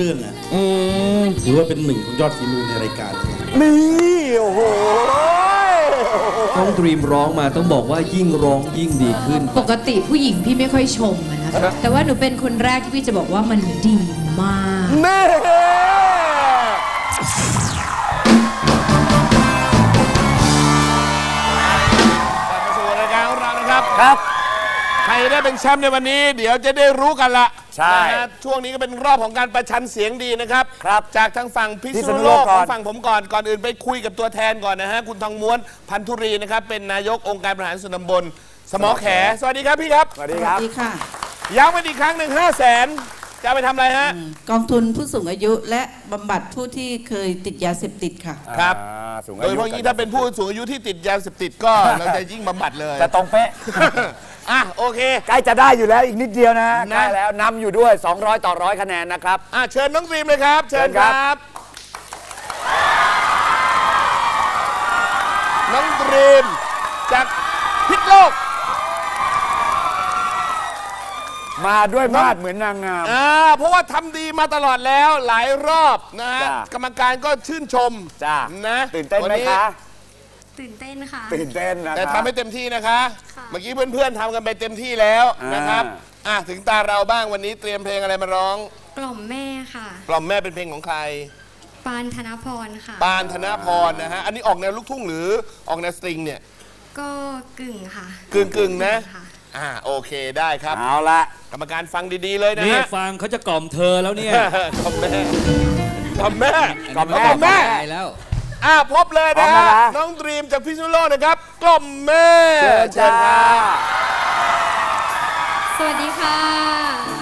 รื่องอะอืมถือว่าเป็นหนึ่งของยอดฝีมือในรายการเลยนี่โอ้โหต้องดรีมร้องมาต้องบอกว่ายิ่งร้องยิ่งดีขึ้น ปกติผู้หญิงพี่ไม่ค่อยชมอะนะคะแต่ว่าหนูเป็นคนแรกที่พี่จะบอกว่ามันดีมากนี่กลับมาสู่รายการของเรานะครับ ครับ ใครได้เป็นแชมป์ในวันนี้ เดี๋ยวจะได้รู้กันละ ใช่นะฮะช่วงนี้ก็เป็นรอบของการประชันเสียงดีนะครับ ครับจากทางฝั่งพิพิษษณุณุโลโลกกก่ขออน งฝั่งผมก่อน ก่อนอื่นไปคุยกับตัวแทนก่อนนะฮะ คุณทองม้วนพันธุรีนะครับ เป็นนายกองค์การบริหารส่วนตำบล สมอแข สวัสดีครับพี่ครับ สวัสดีครับสวัสดีค่ะย้ำกันอีกครั้งหนึ่งห้าแสนจะเอาไปทำอะไรฮะ กองทุนผู้สูงอายุและบำบัดผู้ที่เคยติดยาเสพติดค่ะ ครับ อ่าสูงโดยเฉพาะอย่างนี้ถ้าเป็นผู้สูงอายุที่ติดยาเสพติดก็ เราจะยิ่งบำบัดเลยแต่ตรงเป๊ะ อะโอเคใกล้จะได้อยู่แล้วอีกนิดเดียวนะฮะนะใกล้แล้วนำอยู่ด้วย 200 ต่อร้อยคะแนนนะครับ อะเชิญน้องดรีมเลยครับ เชิญเชิญคครัรับบน้องดรีมจากพิษโลก มาด้วยมาดเหมือนนางงาม อ่าเพราะว่าทำดีมาตลอดแล้วหลายรอบนะฮะจ้ะกรรมการก็ชื่นชมจ้านะตื่นเต้นไหมวัคะ ตื่นเต้นค่ะ ตื่นเต้นนะแต่ครับทำให้เต็มที่นะคะ ค่ะ เมื่อกี้เพื่อนๆทำกันไปเต็มที่แล้วนะครับ อ่า อะถึงตาเราบ้างวันนี้เตรียมเพลงอะไรมาร้อง กล่อมแม่ค่ะ กล่อมแม่เป็นเพลงของใคร ปานธนพรค่ะ ปานธนพรนะฮะ อันนี้ออกแนวลูกทุ่งหรือออกแนวสตริงเนี่ย ก็กึ่งค่ะ กึ่งกึ่งๆนะ ค่ะ อ่าโอเคได้ครับ เอาละกรรมการฟังดีๆเลยนะนี่ฮะ ฟังเขาจะกล่อมเธอแล้วเนี่ย กล่อมแม่กล่อมแม่กล่อมแม่กล่อมแม่ได้แล้ว อ่าพบเลยพร้อนะมแล้วฮะนะ น้องดรีมจากพิษณุโลกนะครับ กล่อมแม่เชิญจ้า สวัสดีค่ะ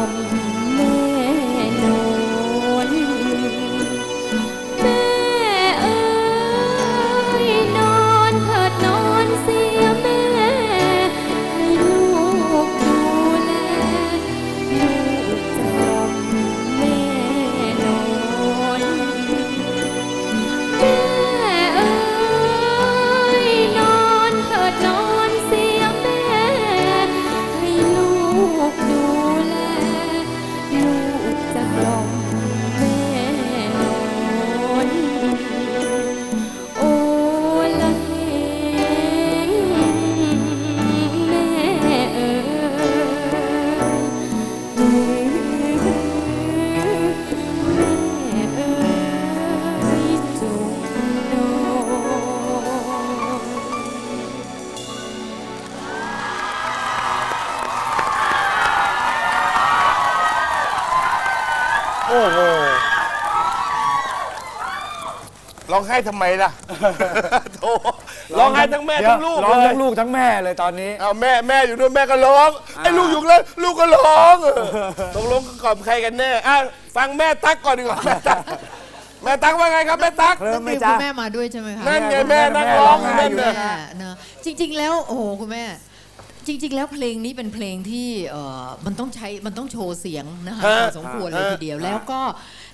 จ ร้องไห้ทำไมล่ะ โธ่ร้องไห้ทั้งแม่ทั้งลูกร้องเลทั้ยงลูกทั้งแม่เลยตอนนี้ เอาแม่แม่อยู่ด้วยแม่ก็ร้องไอ้ลูกอยู่แล้วลูกก็ร้องเออตกลงกล่อมใครกันแน่อะฟังแม่ตั๊กก่อนดีกว่าแม่ตั๊กแม่ตั๊กว่าไงครับแม่ตั๊กเคลิ้มไหมมีจ๊ะคุณแม่มาด้วยใช่ไหมคะนั่นไงแม่นั่งร้องอยู่นั่นแม่ น่ะแม่เนอะจริง ๆ แล้วโอ้โหคุณแม่ จริง ๆ แล้วเพลงนี้เป็นเพลงที่เอ่อมันต้องใช้มันต้องโชว์เสียงนะคะฮะพอสมควรเลยฮะทีเดียวแล้วก็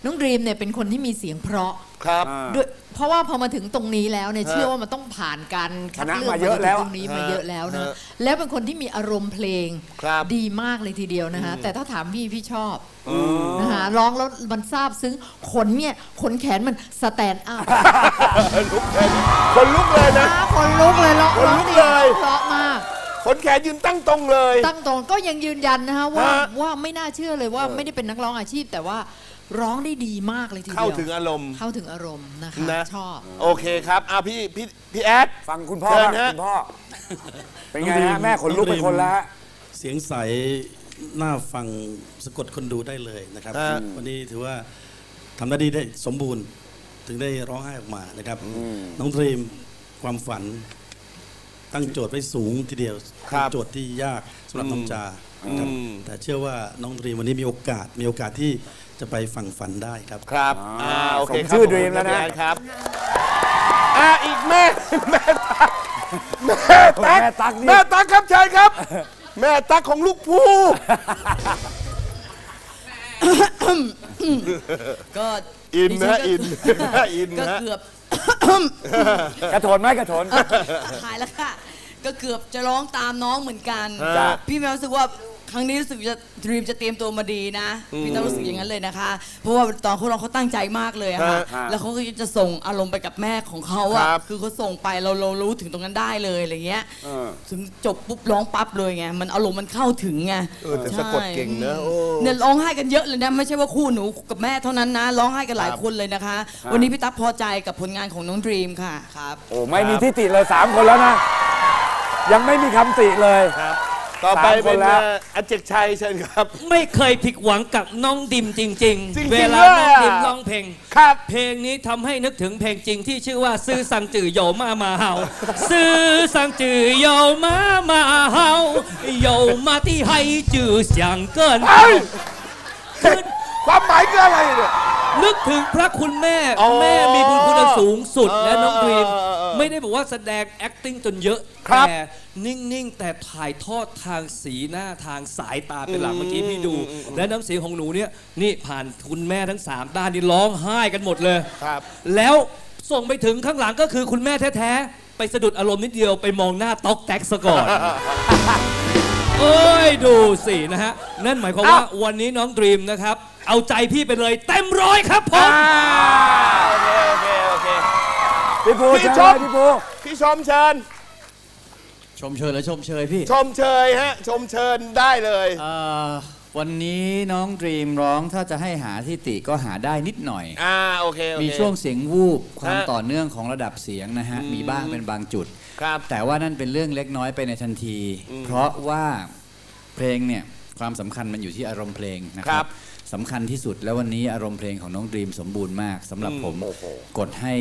น้องดรีมเนี่ยเป็นคนที่มีเสียงเพราะครับ ด้วยเพราะว่าพอมาถึงตรงนี้แล้วเนี่ยเชื่อว่ามันต้องผ่านการคัดเลือกชนะมาเยอะแล้วถึงตรงนี้มาเยอะแล้วเนอะฮะแล้วเป็นคนที่มีอารมณ์เพลงครับดีมากเลยทีเดียวนะคะแต่ถ้าถามพี่พี่ชอบนะคะร้องแล้วมันซาบซึ้งขนเนี่ยขนแขนมันสแตนอัพลุกเลยคนลุกเลยนะคนลุกเลยร้องขนร้องลุกดีเลยเพราะมากขนแขนยืนตั้งตรงเลย ตั้งตรงก็ยังยืนยันนะคะว่าฮะว่าไม่น่าเชื่อเลยว่าไม่ได้เป็นนักร้องอาชีพแต่ว่า ร้องได้ดีมากเลยทีเดียวเข้าถึงอารมณ์ เข้าถึงอารมณ์นะคะนะ ชอบ โอเคครับอะพี่พี่พี่แอด ฟังคุณพ่อเชิญบ้างฮะ คุณพ่อ เป็นไงฮะแม่ขนลุกไปคนละฮะ เสียงใสน่าฟังสะกดคนดูได้เลยนะครับ ฮะ วันนี้ถือว่าทำหน้าที่ได้สมบูรณ์ถึงได้ร้องไห้ออกมานะครับ น้องดรีมความฝัน ตั้งโจทย์ไว้สูงทีเดียวครับ เป็นโจทย์ที่ยากสำหรับน้องจานะ ครับแต่เชื่อว่าน้องดรีมวันนี้มีโอกาสมีโอกาสที่จะไปฝั่งฝันได้ครับ ครับอ่าโอเคสมครับชื่อขบคุณ Dream แล้วนะพี่อดครับอ่าอีกแม่แม่ตั๊กแม่แม่ตั๊ตั๊กกนี่แม่ตั๊กครับเชิญครับ แม่ตั๊กของลูกผู้ก็อินดินะฉัก็อินอินก็นะเกือบกระโถนไหมกระโถนหายแล้วค่ะ ก็เกือบจะร้องตามน้องเหมือนกันจ้ะพี่แมวรู้สึกว่า ครั้งนี้รู้สึกจะดรีมจะเตรียมตัวมาดีนะพี่ต้องรู้สึกอย่างนั้นเลยนะคะ เพราะว่าตอนเขาร้องเขาตั้งใจมากเลยอะค่ะฮะแล้วเขาก็จะส่งอารมณ์ไปกับแม่ของเขาคอะรับ คือเขาส่งไปเราเรารู้ถึงตรงนั้นได้เลยอะไรเงี้ยถึงจบปุ๊บร้องปั๊บเลยไงมันอารมณ์มันเข้าถึงไงเออแต่สะกดเก่งนะโอ้ เนี่ยร้องไห้กันเยอะเลยนะไม่ใช่ว่าคู่หนูกับแม่เท่านั้นนะร้องไห้กันหลายคนเลยนะคะ วันนี้พี่ตั๊กพอใจกับผลงานของน้องดรีมค่ะครับ โอ้ไม่มีที่ติเลยสามคนแล้วนะ ยังไม่มีคำติเลยครับ ต่อไปสามคเป็นนแล้ว เอ่ออาเจกชัยเชิญครับ ไม่เคยผิดหวังกับน้องดิมจริง จริงๆๆ เวลาด้วยน้องอะดิมร้องเพลง ครับ เพลงนี้ทำให้นึกถึงเพลงจริงที่ชื่อว่าซื้อสังจือโยมามาเฮาซื้อสังจือโยมามาเฮาโยมาที่ให้จือเสียงเกินเอ้ยคือความหมายคืออะไรเนี่ย นึกถึงพระคุณแม่ อ๋อแม่มีบุญคุณอันสูงสุดเออและน้องดรีม เออเออเออ ไม่ได้บอกว่าแสดง acting จนเยอะ ครับแต่นิ่ง ๆ แต่ถ่ายทอดทางสีหน้าทางสายตาเป็นหลักเมื่อกี้พี่ดู และน้ำเสียงของหนูเนี่ยนี่ผ่านคุณแม่ทั้งสามด้านนี่ร้องไห้กันหมดเลยครับ แล้วส่งไปถึงข้างหลังก็คือคุณแม่แท้ ๆ ไปสะดุดอารมณ์นิดเดียวไปมองหน้าต๊อกแท็กซะก่อน เอ้ยดูสินะฮะ นั่นหมายความว่าวันนี้น้องดรีมนะครับ เอาใจพี่ไปเลยเต็มร้อยครับผมอ่าโพี่ภูพี่เชิญชมเลยพี่ภู พี่ชมเชิญ ชมเชยและชมเชยพี่ชมเชยฮะ ชมเชิญได้เลย เอ่อวันนี้น้องดรีมร้องถ้าจะให้หาที่ติก็หาได้นิดหน่อย อ่าโอเคโอเค มีช่วงเสียงวูบความฮะต่อเนื่องของระดับเสียงนะฮะ มีบ้างเป็นบางจุด ครับ แต่ว่านั่นเป็นเรื่องเล็กน้อยไปในทันที เพราะว่าเพลงเนี่ยความสำคัญมันอยู่ที่อารมณ์เพลงนะคครัรับบสำคัญที่สุดแล้ววันนี้อารมณ์เพลงของน้องดรีมสมบูรณ์มากสำหรับผมกดให้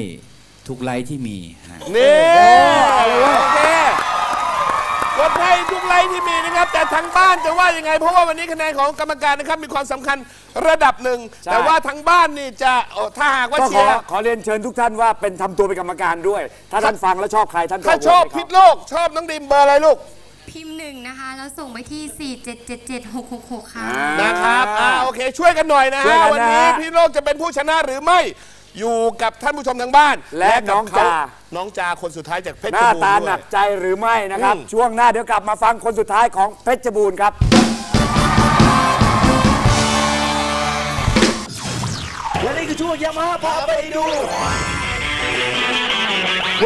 ทุกไลท์ที่มีฮะ นี่โอเคกดให้ทุกไลค์ที่มีนะครับ แต่ทางบ้านจะว่ายังไง เพราะว่าวันนี้คะแนนของกรรมการนะครับมีความสำคัญระดับหนึ่ง ใช่ แต่ว่าทางบ้านนี่จะเอ่อถ้าหากว่าก็เชีขอยร์ ขอเรียนเชิญทุกท่านว่าเป็นทำตัวเป็นกรรมการด้วย ถ้าท่านฟังแล้วชอบใครท่านก็ถ้าชอบโหวตให้พิเขาษโลก ชอบน้องดิมเบอร์อะไรลูก พิมพ์หนึ่งนะคะ แล้วส่งไปที่ 4777666 ค่ะ นะครับ อ่า โอเค ช่วยกันหน่อยนะช่วยฮะกันนะ วันนี้พี่โลกจะเป็นผู้ชนะหรือไม่ อยู่กับท่านผู้ชมทางบ้าน และกับน้องเขจาน้องจาคนสุดท้ายจากเพชรหน้าบูรณ์ตาด้วยหนักใจหรือไม่นะครับ อืม ช่วงหน้าเดี๋ยวกลับมาฟังคนสุดท้ายของเพชรบูรณ์ครับ และนี่คือช่วงยามาพาไปดู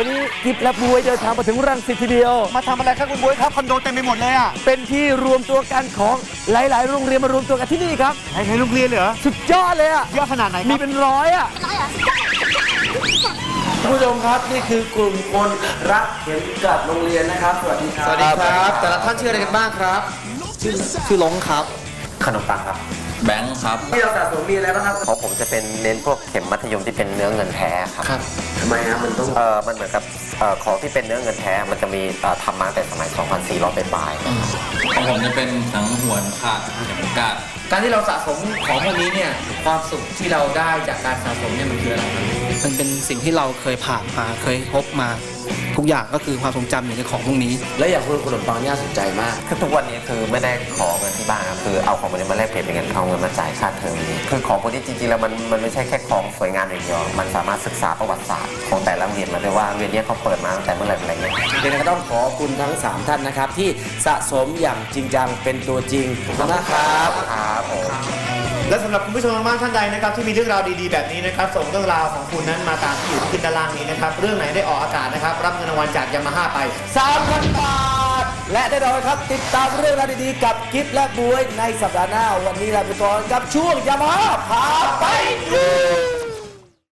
วันนี้กิฟและบวยเดินทางมาถึงรังสิตทีเดียว มาทำอะไรครับคุณบวยครับคอนโดเต็มไปหมดเลยอะเป็นที่รวมตัวกันของหลาย ๆ โรงเรียนมารวมตัวกันที่นี่ครับใครๆโรงเรียนเหรอสุดยอดเลยอะเยอะขนาดไหนคมีรับเป็นร้อยอะคุณผู้ชมครับนี่คือกลุ่มคนรักเข็มกลัดโรงเรียนนะครับ สวัสดีครับสวัสดีครับ แต่ละท่านชื่ออะไรกันบ้างครับ ชื่อชื่อล้งครับ ขนมปังครับข แบงค์ครับ ที่เราสะสมมีอะไรบ้างครับ ของผมจะเป็นเน้นพวกเข็มมัธยมที่เป็นเนื้อเงินแท้ครับครับทำไมฮะมันต้องเออมันเหมือนกับเอ่อของที่เป็นเนื้อเงินแท้ มันจะมีเอ่อทำมาตั้งแต่สมัย 2400เป็นปลายๆ ของผมจะเป็นหนังหวนขาดเข็มกลัด การที่เราสะสมของพวกนี้เนี่ยความสุขที่เราได้จากการสะสมเนี่ยมันคืออะไรครับ มันเป็นสิ่งที่เราเคยผ่านมาเคยพบมา ทุกอย่างก็คือความทรงจำอยู่ในของพวกนี้ และอย่างคุณขนมปังเนี่ยสนใจมาก คือทุกวันนี้คือไม่ได้ขอเงินที่บ้านครับคือเอาของพวกนี้มาแลกเปลี่ยนเป็นเงินเอาเงินมาจ่ายค่าเทอมนี้คือของพวกนี้จริงๆแล้วมันมันไม่ใช่แค่ของสวยงามอย่างเดียวมันสามารถศึกษาประวัติศาสตร์ของแต่ละโรงเรียนมาด้วยว่าโรงเรียนเนี้เขาเปิดมาตั้งแต่เมื่อไหร่อะไรเงี้ย เดี๋ยวก็ต้องขอบคุณทั้ง 3 ท่านนะครับ ที่สะสมอย่างจริงจังเป็นตัวจริงขอบคุณนะครับ ครับผม และสำหรับคุณผู้ชมทางบ้านท่านใดนะครับที่มีเรื่องราวดีๆแบบนี้นะครับส่งเรื่องราวของคุณนั้นมาตามที่อยู่ที่ขึ้นด้านล่างนี้นะครับเรื่องไหนได้ออกอากาศนะครับรับเงินรางวัลจากยามาฮ่าไป3,000บาท และแน่นอนครับติดตามเรื่องราวดีๆกับกิฟและบุ้ยในสัปดาห์หน้า วันนี้ลาไปก่อนกับช่วงยามาฮ่าพาไปดู